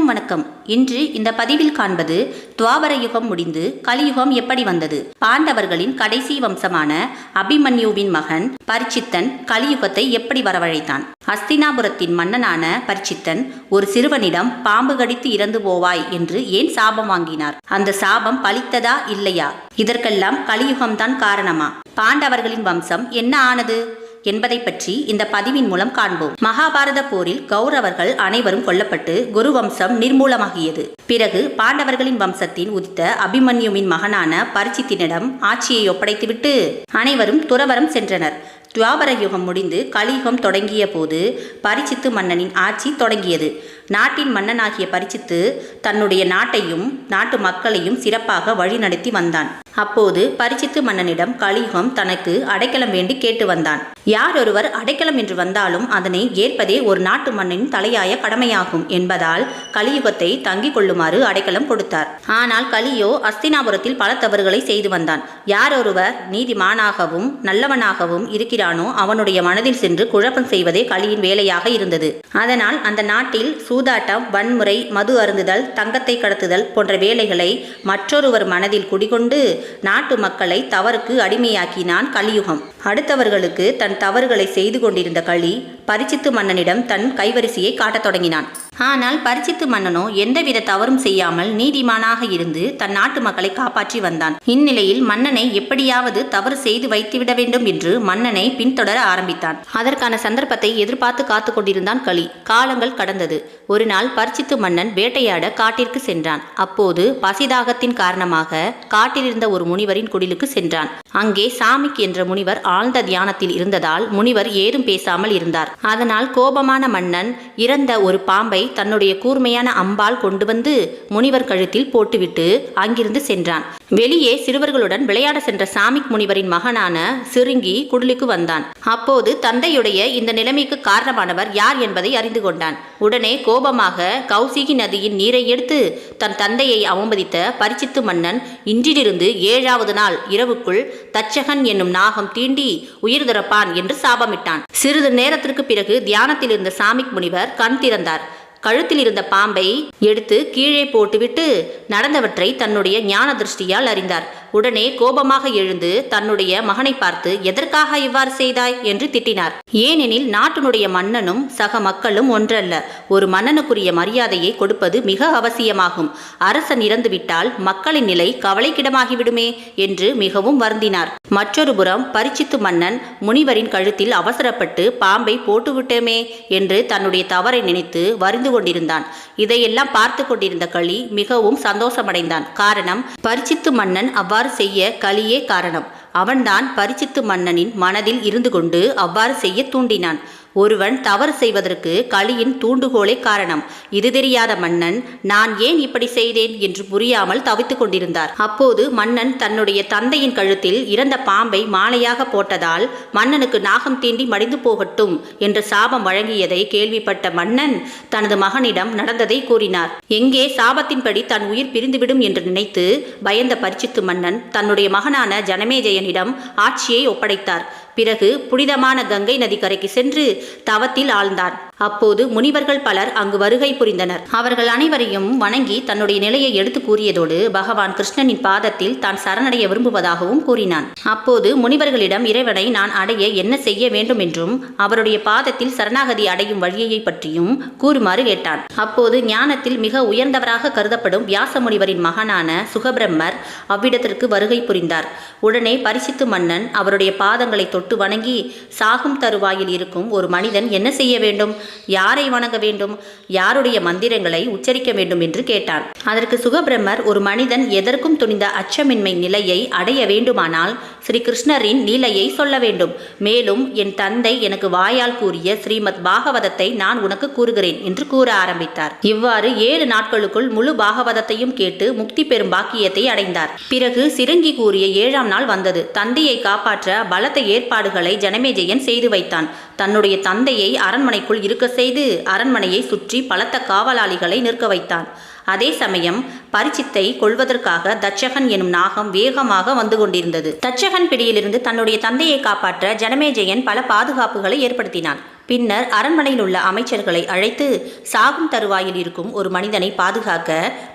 அனைவருக்கும் வணக்கம். இன்று இந்த பதிவில் காண்பது துவாபர யுகம் முடிந்து கலியுகம் எப்படி வந்தது? பாண்டவர்களின் கடைசி வம்சமான அபிமன்யுவின் மகன் பரிச்சித்தன் கலியுகத்தை எப்படி வரவழைத்தான்? அஸ்தினாபுரத்தின் மன்னனான பரிச்சித்தன் ஒரு சிறுவனிடம் பாம்பு கடித்து இறந்து போவாய் என்று ஏன் சாபம் வாங்கினார்? அந்த சாபம் பலித்ததா இல்லையா? இதற்கெல்லாம் கலியுகம்தான் காரணமா? பாண்டவர்களின் வம்சம் என்ன ஆனது? என்பதை பற்றி இந்த பதிவின் மூலம் காண்போம். மகாபாரத போரில் கௌரவர்கள் அனைவரும் கொல்லப்பட்டு குரு வம்சம் நிர்மூலமாகியது. பிறகு பாண்டவர்களின் வம்சத்தின் உதித்த அபிமன்யுவின் மகனான பரிச்சித்தினிடம் ஆட்சியை ஒப்படைத்துவிட்டு அனைவரும் துறவரம் சென்றனர். துவாபர யுகம் முடிந்து கலியுகம் தொடங்கிய போது பரிச்சித்து மன்னனின் ஆட்சி தொடங்கியது. நாட்டின் மன்னனாகிய பரிச்சித்து தன்னுடைய நாட்டையும் நாட்டு மக்களையும் சிறப்பாக வழிநடத்தி வந்தான். அப்போது பரிச்சித்து மன்னனிடம் கலியுகம் தனக்கு அடைக்கலம் வேண்டி கேட்டு வந்தான். யார் ஒருவர் அடைக்கலம் என்று வந்தாலும் அதனை ஏற்பதே ஒரு நாட்டு மன்னனின் தலையாய கடமையாகும் என்பதால் கலியுகத்தை தங்கிக் கொள்ளுமாறு அடைக்கலம் கொடுத்தார். ஆனால் கலியோ அஸ்தினாபுரத்தில் பல தவறுகளை செய்து வந்தான். யார் ஒருவர் நீதிமானாகவும் நல்லவனாகவும் இருக்கிறானோ அவனுடைய மனதில் சென்று குழப்பம் செய்வதே கலியின் வேலையாக இருந்தது. அதனால் அந்த நாட்டில் சூதாட்டம் வன்முறை மது அருந்துதல் தங்கத்தை கடத்துதல் போன்ற வேலைகளை மற்றொருவர் மனதில் குடிகொண்டு நாட்டு மக்களை தவறுக்கு அடிமையாக்கினான் கலியுகம். அடுத்தவர்களுக்கு தன் தவறுகளை செய்து கொண்டிருந்த களி பரிச்சித்து மன்னனிடம் தன் கைவரிசையை காட்டத் தொடங்கினான். ஆனால் பரிச்சித்து மன்னனோ எந்தவித தவறும் செய்யாமல் நீதிமானாக இருந்து தன் நாட்டு மக்களை காப்பாற்றி வந்தான். இந்நிலையில் மன்னனை எப்படியாவது தவறு செய்து வைத்துவிட வேண்டும் என்று மன்னனை பின்தொடர ஆரம்பித்தான். அதற்கான சந்தர்ப்பத்தை எதிர்பார்த்து காத்து கொண்டிருந்தான் களி. காலங்கள் கடந்தது. ஒரு நாள் பரிச்சித்து மன்னன் வேட்டையாட காட்டிற்கு சென்றான். அப்போது பசிதாகத்தின் காரணமாக காட்டிலிருந்த ஒரு முனிவரின் குடிலுக்கு சென்றான். அங்கே சாமிக் என்ற முனிவர் ஆழ்ந்த தியானத்தில் இருந்ததால் முனிவர் ஏதும் பேசாமல் இருந்தார். அதனால் கோபமான மன்னன் இறந்த ஒரு பாம்பை தன்னுடைய கூர்மையான அம்பால் கொண்டு வந்து முனிவர் கழுத்தில் போட்டுவிட்டு அங்கிருந்து சென்றான். வெளியே சிறுவர்களுடன் விளையாட சென்ற சாமிக் முனிவரின் மகனான சிறுங்கி குடலுக்கு வந்தான். அப்போது தந்தையுடைய இந்த நிலைமைக்கு காரணமானவர் யார் என்பதை அறிந்து கொண்டான். உடனே கோபமாக கௌசிகி நதியின் நீரை எடுத்து தன் தந்தையை அவமதித்த பரிச்சித்து மன்னன் இன்றிலிருந்து ஏழாவது நாள் இரவுக்குள் தச்சகன் என்னும் நாகம் தீண்டி உயிர் துறப்பான் என்று சாபமிட்டான். சிறிது நேரத்திற்கு பிறகு தியானத்தில் இருந்த சாமிக் முனிவர் கண் திறந்தார். கழுத்தில் இருந்த பாம்பை எடுத்து கீழே போட்டுவிட்டு நடந்தவற்றை தன்னுடைய ஞான திருஷ்டியால் அறிந்தார். உடனே கோபமாக எழுந்து தன்னுடைய மகனை பார்த்து எதற்காக இவ்வாறு செய்தாய்? என்று திட்டினார். ஏனெனில் நாட்டினுடைய மன்னனும் சக மக்களும் ஒன்றல்ல. ஒரு மன்னனுக்குரிய மரியாதையை கொடுப்பது மிக அவசியமாகும். அரசன் இறந்துவிட்டால் மக்களின் நிலை கவலைக்கிடமாகிவிடுமே என்று மிகவும் வருந்தினார். மற்றொரு புறம் பரிச்சித்து மன்னன் முனிவரின் கழுத்தில் அவசரப்பட்டு பாம்பை போட்டுவிட்டோமே என்று தன்னுடைய தவறை நினைத்து வருந்து கொண்டிருந்தான் இதையெல்லாம் பார்த்து கொண்டிருந்த களி மிகவும் சந்தோஷமடைந்தான். காரணம் பரிச்சித்து மன்னன் அவ்வாறு செய்ய களியே காரணம். அவன்தான் பரிச்சித்து மன்னனின் மனதில் இருந்து கொண்டு அவ்வாறு செய்ய தூண்டினான். ஒருவன் தவறு செய்வதற்கு களியின் தூண்டுகோலே காரணம். இது தெரியாத மன்னன் நான் ஏன் இப்படி செய்தேன் என்று புரியாமல் தவித்துக் கொண்டிருந்தார். அப்போது மன்னன் தன்னுடைய தந்தையின் கழுத்தில் இறந்த பாம்பை மாலையாக போட்டதால் மன்னனுக்கு நாகம் தீண்டி மடிந்து போகட்டும் என்று சாபம் வழங்கியதை கேள்விப்பட்ட மன்னன் தனது மகனிடம் நடந்ததை கூறினார். எங்கே சாபத்தின்படி தன் உயிர் பிரிந்துவிடும் என்று நினைத்து பயந்த பரிச்சித்து மன்னன் தன்னுடைய மகனான ஜனமேஜயனிடம் ஆட்சியை ஒப்படைத்தார். பிறகு புனிதமான கங்கை நதிக்கரைக்கு சென்று தவத்தில் ஆழ்ந்தான். அப்போது முனிவர்கள் பலர் அங்கு வருகை புரிந்தனர். அவர்கள் அனைவரையும் வணங்கி தன்னுடைய நிலையை எடுத்து கூறியதோடு பகவான் கிருஷ்ணனின் பாதத்தில் தான் சரணடைய விரும்புவதாகவும் கூறினான். அப்போது முனிவர்களிடம் இறைவனை நான் அடைய என்ன செய்ய வேண்டும் என்றும் அவருடைய பாதத்தில் சரணாகதி அடையும் வழியை பற்றியும் கூறுமாறு கேட்டான். அப்போது ஞானத்தில் மிக உயர்ந்தவராக கருதப்படும் வியாச முனிவரின் மகனான சுகபிரம்மர் அவ்விடத்திற்கு வருகை புரிந்தார். உடனே பரிசித்து மன்னன் அவருடைய பாதங்களை தொட்டு வணங்கி சாகும் தருவாயில் இருக்கும் ஒரு மனிதன் என்ன செய்ய வேண்டும்? யாரை வணங்க வேண்டும்? யாருடைய மந்திரங்களை உச்சரிக்க வேண்டும் என்று கேட்டான். அதற்கு சுகபிரம்மர் ஒரு மனிதன் எதற்கும் துணிந்த அச்சமின்மை நிலையை அடைய வேண்டுமானால் ஸ்ரீ கிருஷ்ணரின் லீலையை சொல்ல வேண்டும். மேலும் என் தந்தை எனக்கு வாயால் கூறிய ஸ்ரீமத் பாகவதத்தை நான் உனக்கு கூறுகிறேன் என்று கூற ஆரம்பித்தார். இவ்வாறு ஏழு நாட்களுக்குள் முழு பாகவதத்தையும் கேட்டு முக்தி பெறும் பாக்கியத்தை அடைந்தார். பிறகு சிறுங்கி கூறிய ஏழாம் நாள் வந்தது. தந்தையை காப்பாற்ற பலத்த ஏற்பாடுகளை ஜனமேஜயன் செய்து வைத்தான். தன்னுடைய தந்தையை அரண்மனைக்குள் இருக்க செய்து அரண்மனையை சுற்றி பலத்த காவலாளிகளை நிற்க வைத்தான். அதே சமயம் பரிச்சித்தை கொள்வதற்காக தட்சகன் எனும் நாகம் வேகமாக வந்து கொண்டிருந்தது. தட்சகன் பிடியிலிருந்து தன்னுடைய தந்தையை காப்பாற்ற ஜனமேஜயன் பல பாதுகாப்புகளை ஏற்படுத்தினான். பின்னர் அரண்மனையில் உள்ள அமைச்சர்களை அழைத்து சாகும் தருவாயில் இருக்கும் ஒரு மனிதனை பாதுகாக்க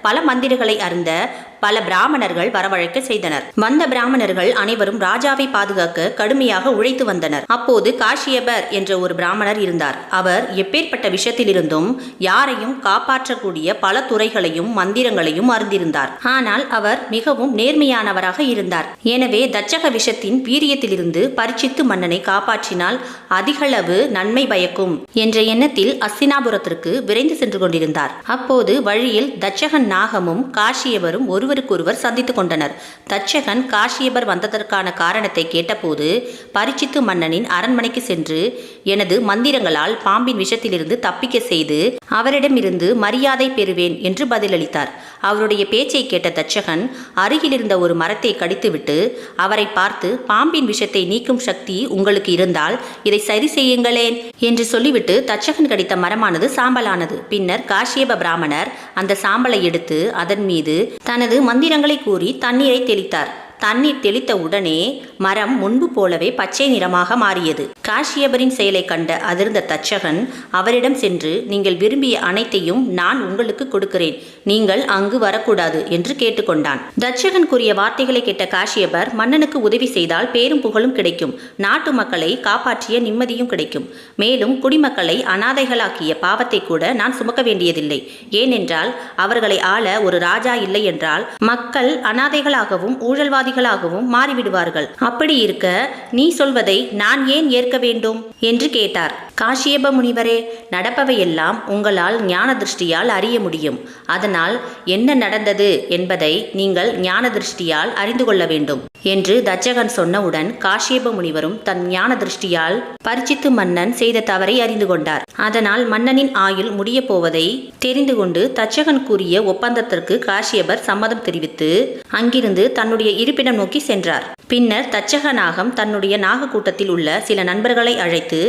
பல மந்திரங்களை அறிந்த பல பிராமணர்கள் வரவழைக்க செய்தனர். வந்த பிராமணர்கள் அனைவரும் ராஜாவை பாதுகாக்க கடுமையாக உழைத்து வந்தனர். அப்போது காஷியபர் என்ற ஒரு பிராமணர் இருந்தார். அவர் எப்பேற்பட்ட விஷயத்திலிருந்தும் யாரையும் காப்பாற்றக்கூடிய பல துறைகளையும் மந்திரங்களையும் அறிந்திருந்தார். ஆனால் அவர் மிகவும் நேர்மையானவராக இருந்தார். எனவே தச்சக விஷத்தின் வீரியத்திலிருந்து பரிச்சித்து மன்னனை காப்பாற்றினால் அதிகளவு நன்மை பயக்கும் என்ற எண்ணத்தில் அஸ்தினாபுரத்திற்கு விரைந்து சென்று கொண்டிருந்தார். அப்போது வழியில் தச்சகன் நாகமும் காஷியவரும் ஒரு ஒருவருக்கொருவர் சந்தித்துக் கொண்டனர். தச்சகன் காஷியபர் வந்ததற்கான காரணத்தை கேட்டபோது பரிச்சித்து மன்னனின் அரண்மனைக்கு சென்று எனது மந்திரங்களால் பாம்பின் விஷத்திலிருந்து தப்பிக்க செய்து அவரிடமிருந்து மரியாதை பெறுவேன் என்று பதிலளித்தார். அவருடைய பேச்சை கேட்ட தச்சகன் அருகிலிருந்த ஒரு மரத்தை கடித்துவிட்டு அவரை பார்த்து பாம்பின் விஷத்தை நீக்கும் சக்தி உங்களுக்கு இருந்தால் இதை சரி செய்யுங்களேன் என்று சொல்லிவிட்டு தச்சகன் கடித்த மரமானது சாம்பலானது. பின்னர் காஷியப பிராமணர் அந்த சாம்பலை எடுத்து அதன் மீது தனது மந்திரங்களை கூறி தண்ணீரை தெளித்தார். தண்ணீர் தெளித்த உடனே மரம் முன்பு போலவே பச்சை நிறமாக மாறியது. காஷியபரின் செயலை கண்ட அதிர்ந்த தச்சகன் அவரிடம் சென்று நீங்கள் விரும்பிய அனைத்தையும் நான் உங்களுக்கு கொடுக்கிறேன். நீங்கள் அங்கு வரக்கூடாது என்று கேட்டுக்கொண்டான். தச்சகன் கூறிய வார்த்தைகளை கேட்ட காஷியபர் மன்னனுக்கு உதவி செய்தால் பேரும் புகழும் கிடைக்கும். நாட்டு மக்களை காப்பாற்றிய நிம்மதியும் கிடைக்கும். மேலும் குடிமக்களை அனாதைகளாக்கிய பாவத்தை கூட நான் சுமக்க வேண்டியதில்லை. ஏனென்றால் அவர்களை ஆள ஒரு ராஜா இல்லை என்றால் மக்கள் அனாதைகளாகவும் ஊழல்வாதிகளாகவும் மாறிவிடுவார்கள். அப்படி இருக்க நீ சொல்வதை நான் ஏன் ஏற்க வேண்டும்? என்று கேட்டார். காஷியப முனிவரே நடப்பவையெல்லாம் உங்களால் ஞான திருஷ்டியால் அறிய முடியும். அதனால் என்ன நடந்தது என்பதை நீங்கள் ஞான திருஷ்டியால் அறிந்து கொள்ள வேண்டும். என்று தச்சகன் சொன்னவுடன் காஷியப முனிவரும் தன் ஞான திருஷ்டியால் பரிச்சித்து மன்னன் செய்த தவறை அறிந்து கொண்டார். அதனால் மன்னனின் ஆயுள் முடிய போவதை தெரிந்து கொண்டு தச்சகன் கூறிய ஒப்பந்தத்திற்கு காஷியபர் சம்மதம் தெரிவித்து அங்கிருந்து தன்னுடைய இரு இருப்பிடம் நோக்கி சென்றார். பின்னர் தச்சக நாகம் தன்னுடைய நாக கூட்டத்தில் உள்ள சில நண்பர்களை அழைத்து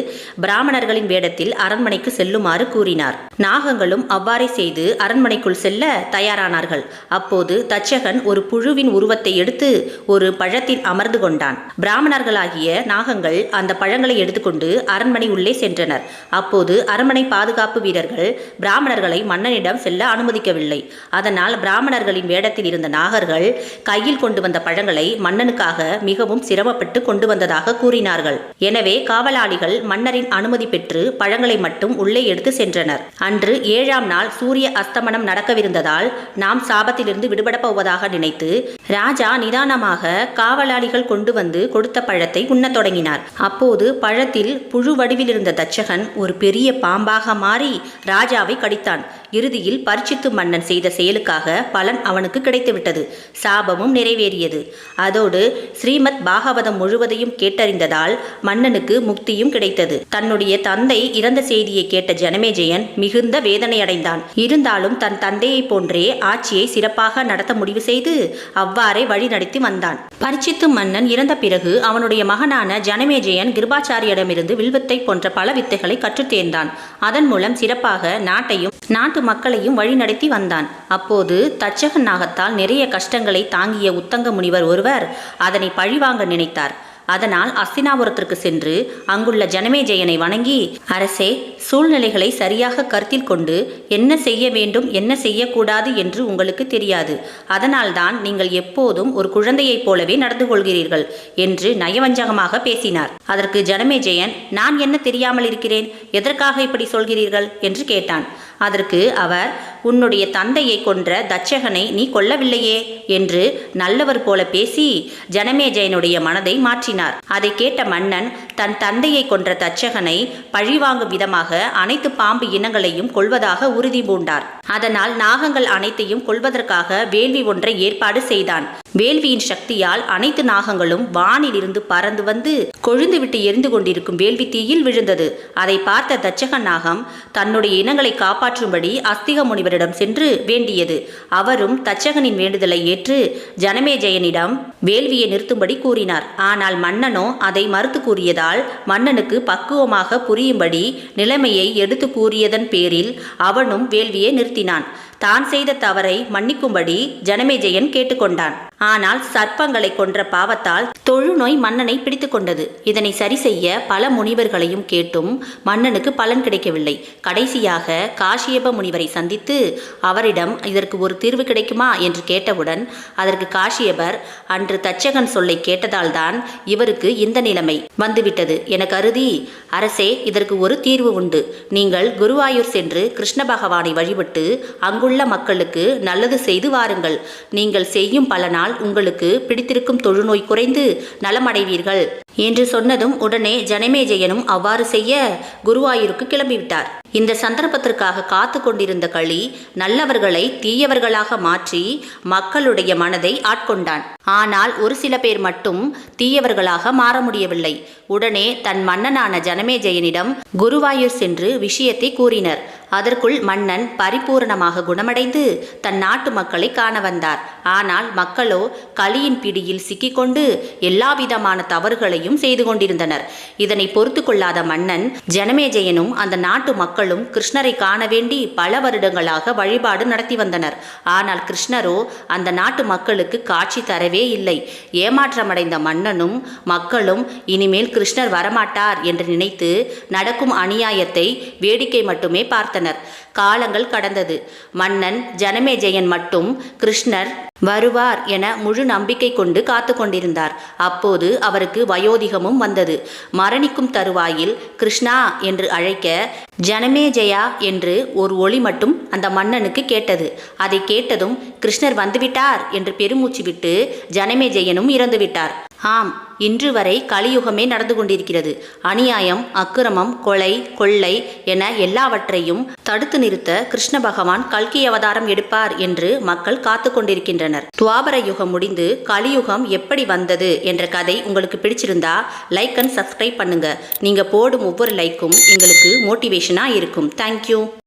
பிராமணர்களின் வேடத்தில் அரண்மனைக்கு செல்லுமாறு கூறினார். நாகங்களும் அவ்வாறே செய்து அரண்மனைக்குள் செல்ல தயாரானார்கள். அப்போது தச்சகன் ஒரு புழுவின் உருவத்தை எடுத்து ஒரு பழத்தில் அமர்ந்து கொண்டான். பிராமணர்களாகிய நாகங்கள் அந்த பழங்களை எடுத்துக்கொண்டு அரண்மனை உள்ளே சென்றனர். அப்போது அரண்மனை பாதுகாப்பு வீரர்கள் பிராமணர்களை மன்னனிடம் செல்ல அனுமதிக்கவில்லை. அதனால் பிராமணர்களின் வேடத்தில் இருந்த நாகர்கள் கையில் கொண்டு வந்த பழ பழங்களை மன்னனுக்காக மிகவும் சிரமப்பட்டு கொண்டு வந்ததாக கூறினார்கள். எனவே காவலாளிகள் மன்னரின் அனுமதி பெற்று பழங்களை மட்டும் உள்ளே எடுத்து சென்றனர். அன்று ஏழாம் நாள் சூரிய அஸ்தமனம் நடக்கவிருந்ததால் நாம் சாபத்திலிருந்து விடுபட போவதாக நினைத்து ராஜா நிதானமாக காவலாளிகள் கொண்டு வந்து கொடுத்த பழத்தை உண்ணத் தொடங்கினார். அப்போது பழத்தில் புழு வடிவில் இருந்த தச்சகன் ஒரு பெரிய பாம்பாக மாறி ராஜாவை கடித்தான். இறுதியில் பரிச்சித்து மன்னன் செய்த செயலுக்காக பலன் அவனுக்கு கிடைத்துவிட்டது. சாபமும் நிறைவேறியது. அதோடு ஸ்ரீமத் பாகவதம் முழுவதையும் கேட்டறிந்ததால் மன்னனுக்கு முக்தியும் கிடைத்தது. தன்னுடைய தந்தை இறந்த செய்தியை கேட்ட ஜனமேஜயன் மிகுந்த வேதனையடைந்தான். இருந்தாலும் தன் தந்தையைப் போன்றே ஆட்சியை சிறப்பாக நடத்த முடிவு செய்து அவ்வாறே வழிநடத்தி வந்தான். பரிச்சித்து மன்னன் இறந்த பிறகு அவனுடைய மகனான ஜனமேஜயன் கிருபாச்சாரியிடமிருந்து வில்வத்தை போன்ற பல வித்தைகளை கற்றுத்தேர்ந்தான். அதன் மூலம் சிறப்பாக நாட்டையும் நாட்டு மக்களையும் வழிநடத்தி வந்தான். அப்போது தச்சக நாகத்தால் நிறைய கஷ்டங்களை தாங்கிய உத்தங்க முனிவர் ஒருவர் அதனை பழிவாங்க நினைத்தார். அதனால் அஸ்தினாபுரத்திற்கு சென்று அங்குள்ள ஜனமேஜயனை வணங்கி அரசே சூழ்நிலைகளை சரியாக கருத்தில் கொண்டு என்ன செய்ய வேண்டும் என்ன செய்யக்கூடாது என்று உங்களுக்கு தெரியாது. அதனால்தான் நீங்கள் எப்போதும் ஒரு குழந்தையைப் போலவே நடந்து கொள்கிறீர்கள் என்று நயவஞ்சகமாக பேசினார். அதற்கு ஜனமேஜயன் நான் என்ன தெரியாமல் இருக்கிறேன்? எதற்காக இப்படி சொல்கிறீர்கள்? என்று கேட்டான். அதற்கு அவர் உன்னுடைய தந்தையை கொன்ற தட்சகனை நீ கொல்லவில்லையே என்று நல்லவர் போல பேசி ஜனமேஜயனுடைய மனதை மாற்றினார். அதை கேட்ட மன்னன் தன் தந்தையை கொன்ற தச்சகனை பழிவாங்கும் விதமாக அனைத்து பாம்பு இனங்களையும் கொள்வதாக உறுதி பூண்டார். அதனால் நாகங்கள் அனைத்தையும் கொள்வதற்காக வேள்வி ஒன்றை ஏற்பாடு செய்தான். வேள்வியின் சக்தியால் அனைத்து நாகங்களும் வானிலிருந்து பறந்து வந்து கொழுந்துவிட்டு எரிந்து கொண்டிருக்கும் வேள்வி தீயில் விழுந்தது. அதை பார்த்த தச்சக நாகம் தன்னுடைய இனங்களை காப்பாற்றும்படி அஸ்திக முனிவரிடம் சென்று வேண்டியது. அவரும் தச்சகனின் வேண்டுதலை ஏற்று ஜனமேஜயனிடம் வேள்வியை நிறுத்தும்படி கூறினார். ஆனால் மன்னனோ அதை மறுத்து கூறியதால் மன்னனுக்கு பக்குவமாக புரியும்படி நிலைமையை எடுத்து கூறியதன் பேரில் அவனும் வேள்வியை நிறுத்தினான். தான் செய்த தவறை மன்னிக்கும்படி ஜனமேஜயன் கேட்டுக்கொண்டான். ஆனால் சர்ப்பங்களை கொன்ற பாவத்தால் தொழுநோய் மன்னனை பிடித்து கொண்டது இதனை சரி செய்ய பல முனிவர்களையும் கேட்டும் மன்னனுக்கு பலன் கிடைக்கவில்லை. கடைசியாக காஷியப முனிவரை சந்தித்து அவரிடம் இதற்கு ஒரு தீர்வு கிடைக்குமா? என்று கேட்டவுடன் அதற்கு காஷியபர் அன்று தச்சகன் சொல்லை கேட்டதால்தான் இவருக்கு இந்த நிலைமை வந்துவிட்டது. என கருதி அரசே இதற்கு ஒரு தீர்வு உண்டு. நீங்கள் குருவாயூர் சென்று கிருஷ்ண பகவானை வழிபட்டு அங்குள்ள மக்களுக்கு நல்லது செய்து வாருங்கள். நீங்கள் செய்யும் பலனால் உங்களுக்கு பிடித்திருக்கும் தொழுநோய் குறைந்து நலமடைவீர்கள். என்று சொன்னதும் உடனே ஜனமேஜயனும் அவ்வாறு செய்ய குருவாயூருக்கு கிளம்பிவிட்டார். இந்த சந்தர்ப்பத்திற்காக காத்து கொண்டிருந்த களி நல்லவர்களை தீயவர்களாக மாற்றி மக்களுடைய மனதை ஆட்கொண்டான். ஆனால் ஒரு சில பேர் மட்டும் தீயவர்களாக மாற முடியவில்லை. உடனே தன் மன்னனான ஜனமேஜயனிடம் குருவாயூர் சென்று விஷயத்தை கூறினர். அதற்குள் மன்னன் பரிபூரணமாக குணமடைந்து தன் நாட்டு மக்களை காண வந்தார். ஆனால் மக்களோ களியின் பிடியில் சிக்கிக்கொண்டு எல்லாவிதமான தவறுகளையும் செய்து கொண்டிருந்தனர். இதனை பொறுத்து கொள்ளாத மன்னன் ஜனமேஜயனும் அந்த நாட்டு மக்களும் கிருஷ்ணரை காண வேண்டி பல வருடங்களாக வழிபாடு நடத்தி வந்தனர். ஆனால் கிருஷ்ணரோ அந்த நாட்டு மக்களுக்கு காட்சி தரவே இல்லை. ஏமாற்றமடைந்த மன்னனும் மக்களும் இனிமேல் கிருஷ்ணர் வரமாட்டார் என்று நினைத்து நடக்கும் அநியாயத்தை வேடிக்கை மட்டுமே பார்த்தனர். காலங்கள் கடந்தது. மன்னன் ஜனமேஜயன் மட்டும் கிருஷ்ணர் வருவார் என முழு நம்பிக்கை கொண்டு காத்து கொண்டிருந்தார். அப்போது அவருக்கு வயோதிகமும் வந்தது. மரணிக்கும் தருவாயில் கிருஷ்ணா என்று அழைக்க ஜனமேஜயா என்று ஒரு ஒளி மட்டும் அந்த மன்னனுக்கு கேட்டது. அதை கேட்டதும் கிருஷ்ணர் வந்துவிட்டார் என்று பெருமூச்சு விட்டு ஜனமேஜயனும் இறந்துவிட்டார். ஆம் இன்று வரை கலியுகமே நடந்து கொண்டிருக்கிறது. அநியாயம் அக்கிரமம் கொலை கொள்ளை என எல்லாவற்றையும் தடுத்து நிறுத்த கிருஷ்ண பகவான் கல்கி அவதாரம் எடுப்பார் என்று மக்கள் காத்து கொண்டிருக்கின்றனர். துவாபர யுகம் முடிந்து கலியுகம் எப்படி வந்தது என்ற கதை உங்களுக்கு பிடிச்சிருந்தா லைக் அண்ட் சப்ஸ்கிரைப் பண்ணுங்க. நீங்க போடும் ஒவ்வொரு லைக்கும் எங்களுக்கு மோட்டிவேஷனா இருக்கும். தேங்க்யூ